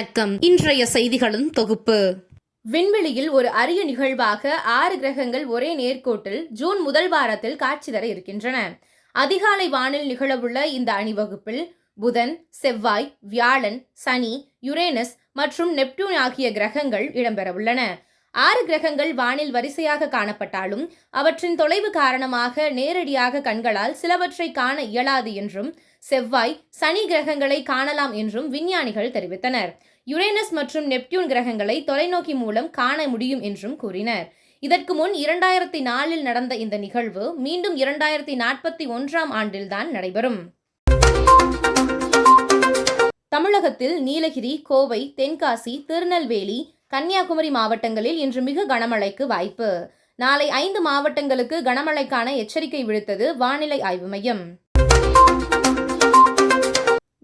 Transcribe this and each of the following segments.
வணக்கம். இன்றைய செய்திகளின் தொகுப்பு. விண்வெளியில் ஒரு அரிய நிகழ்வாக ஆறு கிரகங்கள் ஒரே நேர்கோட்டில் ஜூன் முதல் வாரத்தில் காட்சி தர இருக்கின்றன. அதிகாலை வானில் நிகழவுள்ள இந்த அணிவகுப்பில் புதன் செவ்வாய் வியாழன் சனி யுரேனஸ் மற்றும் நெப்டியூன் ஆகிய கிரகங்கள் இடம்பெறவுள்ளன. ஆறு கிரகங்கள் வானில் வரிசையாக காணப்பட்டாலும் அவற்றின் தொலைவு காரணமாக நேரடியாக கண்களால் சிலவற்றை காண இயலாது என்றும் செவ்வாய் சனி கிரகங்களை காணலாம் என்றும் விஞ்ஞானிகள் தெரிவித்தனர். யுரேனஸ் மற்றும் நெப்டியூன் கிரகங்களை தொலைநோக்கி மூலம் காண முடியும் என்றும் கூறினர். இதற்கு முன் இரண்டாயிரத்தி நாலில் நடந்த இந்த நிகழ்வு மீண்டும் இரண்டாயிரத்தி நாற்பத்தி ஒன்றாம் ஆண்டில்தான் நடைபெறும். தமிழகத்தில் நீலகிரி கோவை தென்காசி திருநெல்வேலி கன்னியாகுமரி மாவட்டங்களில் இன்று மிக கனமழைக்கு வாய்ப்பு. நாளை ஐந்து மாவட்டங்களுக்கு கனமழைக்கான எச்சரிக்கை விடுத்தது வானிலை ஆய்வு மையம்.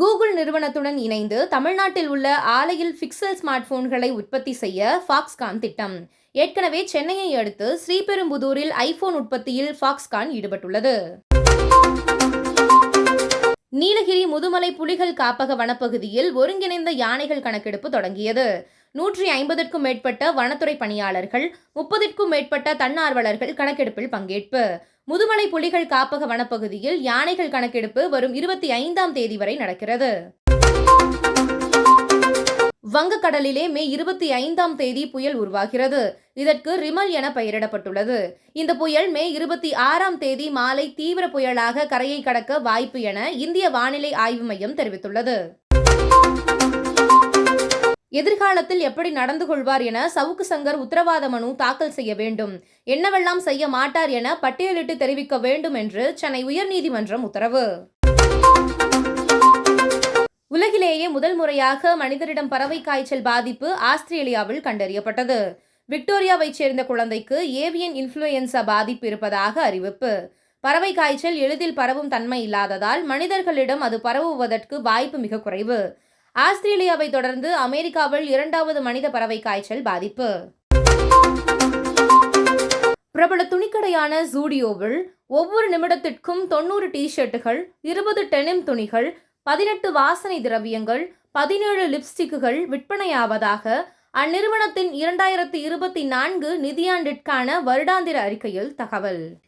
கூகுள் நிறுவனத்துடன் இணைந்து தமிழ்நாட்டில் உள்ள ஆலையில் பிக்சல் ஸ்மார்ட் போன்களை உற்பத்தி செய்ய ஃபாக்ஸ்கான் திட்டம். ஏற்கனவே சென்னையை அடுத்து ஸ்ரீபெரும்புதூரில் ஐபோன் உற்பத்தியில் ஃபாக்ஸ்கான் ஈடுபட்டுள்ளது. நீலகிரி முதுமலை புலிகள் காப்பக வனப்பகுதியில் ஒருங்கிணைந்த யானைகள் கணக்கெடுப்பு தொடங்கியது. நூற்றி ஐம்பதற்கும் மேற்பட்ட வனத்துறை பணியாளர்கள் முப்பதிற்கும் மேற்பட்ட தன்னார்வலர்கள் கணக்கெடுப்பில் பங்கேற்பு. முதுமலை புலிகள் காப்பக வனப்பகுதியில் யானைகள் கணக்கெடுப்பு வரும் இருபத்தி ஐந்தாம் தேதி வரை நடக்கிறது. வங்கக்கடலிலே மே இருபத்தி ஐந்தாம் தேதி புயல் உருவாகிறது. இதற்கு ரிமல் என பெயரிடப்பட்டுள்ளது. இந்த புயல் மே இருபத்தி ஆறாம் தேதி மாலை தீவிர புயலாக கரையை கடக்க வாய்ப்பு என இந்திய வானிலை ஆய்வு மையம் தெரிவித்துள்ளது. எதிர்காலத்தில் எப்படி நடந்து கொள்வார் என சவுக்கு சங்கர் உத்தரவாத மனு தாக்கல் செய்ய வேண்டும். என்னவெல்லாம் செய்ய மாட்டார் என பட்டியலிட்டு தெரிவிக்க வேண்டும் என்று சென்னை உயர்நீதிமன்றம் உத்தரவு. உலகிலேயே முதல் முறையாக மனிதரிடம் பறவை காய்ச்சல் பாதிப்பு ஆஸ்திரேலியாவில் கண்டறியப்பட்டது. விக்டோரியாவைச் சேர்ந்த குழந்தைக்கு ஏவியன் இன்ஃப்ளூயன்சா பாதிப்பு இருப்பதாக அறிவிப்பு. பறவை காய்ச்சல் எளிதில் பரவும் தன்மை இல்லாததால் மனிதர்களிடம் அது பரவுவதற்கு வாய்ப்பு மிக குறைவு. ஆஸ்திரேலியாவை தொடர்ந்து அமெரிக்காவில் இரண்டாவது மனித பறவை காய்ச்சல் பாதிப்பு. பிரபல துணிக்கடையான ஜூடியோவில் ஒவ்வொரு நிமிடத்திற்கும் தொண்ணூறு டி ஷர்ட்டுகள் இருபது டெனிம் துணிகள் பதினெட்டு வாசனை திரவியங்கள் பதினேழு லிப்ஸ்டிக்குகள் விற்பனையாவதாக அந்நிறுவனத்தின் இரண்டாயிரத்தி இருபத்தி நான்கு நிதியாண்டிற்கான வருடாந்திர அறிக்கையில் தகவல்.